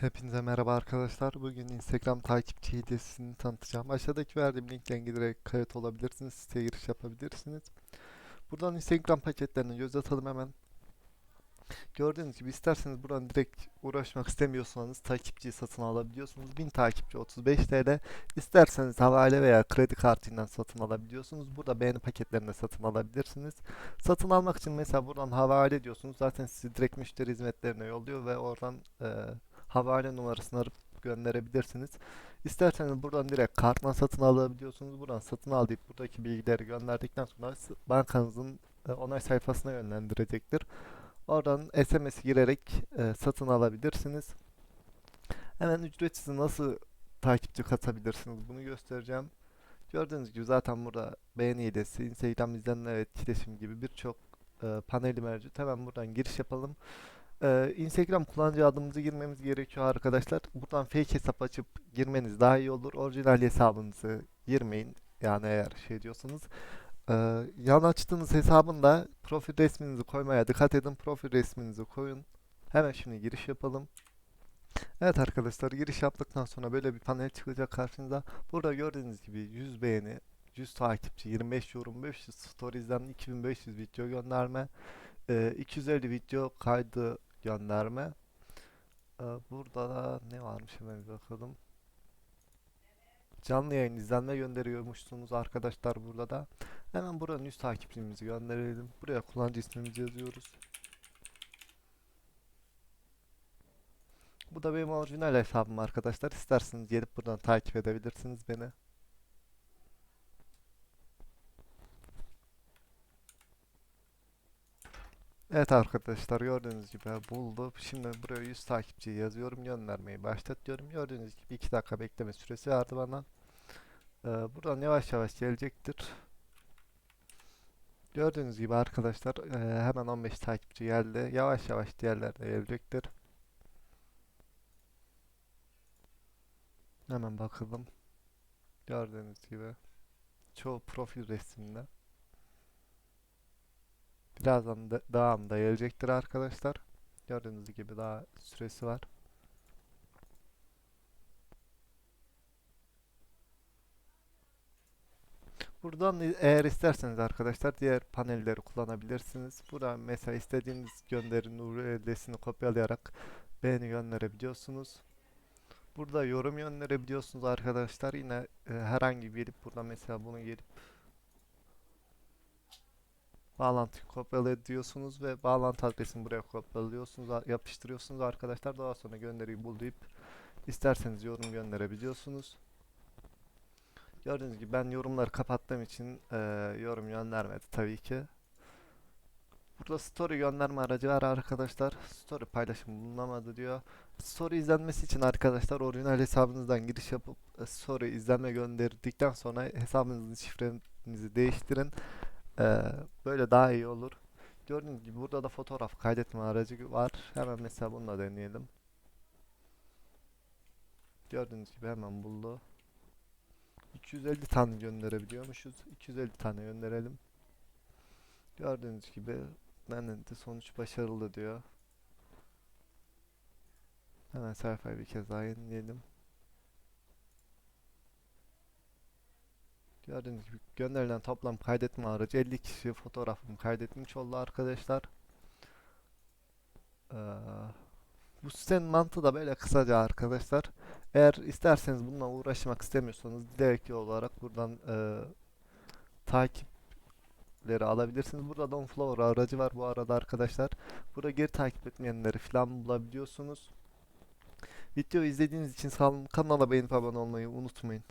Hepinize merhaba arkadaşlar. Bugün Instagram takipçi hediyesini tanıtacağım. Aşağıdaki verdiğim linkten giderek kayıt olabilirsiniz. Siteye giriş yapabilirsiniz. Buradan Instagram paketlerine göz atalım hemen. Gördüğünüz gibi isterseniz buradan direkt uğraşmak istemiyorsanız takipçiyi satın alabiliyorsunuz. 1000 takipçi 35 TL. İsterseniz havale veya kredi kartından satın alabiliyorsunuz. Burada beğeni paketlerinde satın alabilirsiniz. Satın almak için mesela buradan havale diyorsunuz. Zaten sizi direkt müşteri hizmetlerine yolluyor ve oradan e, havale numarasını arıp gönderebilirsiniz. İsterseniz buradan direkt kartla satın alabiliyorsunuz. Buradan satın al deyip buradaki bilgileri gönderdikten sonra bankanızın e, onay sayfasına yönlendirecektir. Oradan SMS girerek e, satın alabilirsiniz. Hemen ücretsiz nasıl takipçi katabilirsiniz bunu göstereceğim. Gördüğünüz gibi zaten burada beğeni hilesi, Instagram izlenme ve etkileşim gibi birçok e, paneli mevcut. Hemen buradan giriş yapalım. Ee, Instagram kullanıcı adımızı girmemiz gerekiyor arkadaşlar. Buradan fake hesap açıp girmeniz daha iyi olur. Orijinal hesabınızı girmeyin. Yani eğer şey diyorsanız. Ee, yan açtığınız hesabın da profil resminizi koymaya dikkat edin. Profil resminizi koyun. Hemen şimdi giriş yapalım. Evet arkadaşlar giriş yaptıktan sonra böyle bir panel çıkacak karşınıza. Burada gördüğünüz gibi 100 beğeni, 100 takipçi, 25 yorum, 500 stories'den 2500 video gönderme, e, 250 video kaydı gönderme. Ee, Burada da ne varmış hemen bakalım. Canlı yayın izlenme gönderiyormuşsunuz arkadaşlar burada da. Hemen buranın yüz takipçimizi gönderelim. Buraya kullanıcı ismimizi yazıyoruz. Bu da benim orijinal hesabım arkadaşlar. İsterseniz gelip buradan takip edebilirsiniz beni. Evet arkadaşlar gördüğünüz gibi buldu. Şimdi buraya 100 takipçi yazıyorum göndermeyi başlat diyorum. Gördüğünüz gibi 2 dakika bekleme süresi verdi bana. Ee, buradan yavaş yavaş gelecektir. Gördüğünüz gibi arkadaşlar e, hemen 15 takipçi geldi. Yavaş yavaş diğerler de gelecektir. Hemen bakalım. Gördüğünüz gibi çoğu profil resimde. Birazdan da devamında gelecektir arkadaşlar. Gördüğünüz gibi daha süresi var. Buradan eğer isterseniz arkadaşlar diğer panelleri kullanabilirsiniz. Burada mesela istediğiniz gönderinin URL'sini kopyalayarak beğeni gönderebiliyorsunuz. Burada yorum gönderebiliyorsunuz arkadaşlar. Yine e, herhangi bir burada mesela bunu gelip bağlantıyı kopyala diyorsunuz ve bağlantı adresini buraya kopyalıyorsunuz, yapıştırıyorsunuz arkadaşlar. Daha sonra gönderiyi bul deyip isterseniz yorum gönderebiliyorsunuz. Gördüğünüz gibi ben yorumları kapattığım için e, yorum göndermedi tabii ki. Burada story gönderme aracı var arkadaşlar. Story paylaşım bulunamadı diyor. Story izlenmesi için arkadaşlar orijinal hesabınızdan giriş yapıp e, story izlenme gönderdikten sonra hesabınızın şifrenizi değiştirin. Ee, böyle daha iyi olur. Gördüğünüz gibi burada da fotoğraf kaydetme aracı var. Hemen mesela bunu da deneyelim. Gördüğünüz gibi hemen buldu. 250 tane gönderebiliyormuşuz. 250 tane gönderelim. Gördüğünüz gibi denildi. Sonuç başarılı diyor. Hemen sayfayı bir kez daha yenileyelim. Gördüğünüz gibi gönderilen toplam kaydetme aracı 50 kişi fotoğrafımı kaydetmiş oldu arkadaşlar. Ee, bu sitenin mantığı da böyle kısaca arkadaşlar. Eğer isterseniz bununla uğraşmak istemiyorsanız direkt olarak buradan e, takipleri alabilirsiniz. Burada da Onflower aracı var bu arada arkadaşlar. Burada geri takip etmeyenleri falan bulabiliyorsunuz. Videoyu izlediğiniz için sağ olun. Kanala beğenip abone olmayı unutmayın.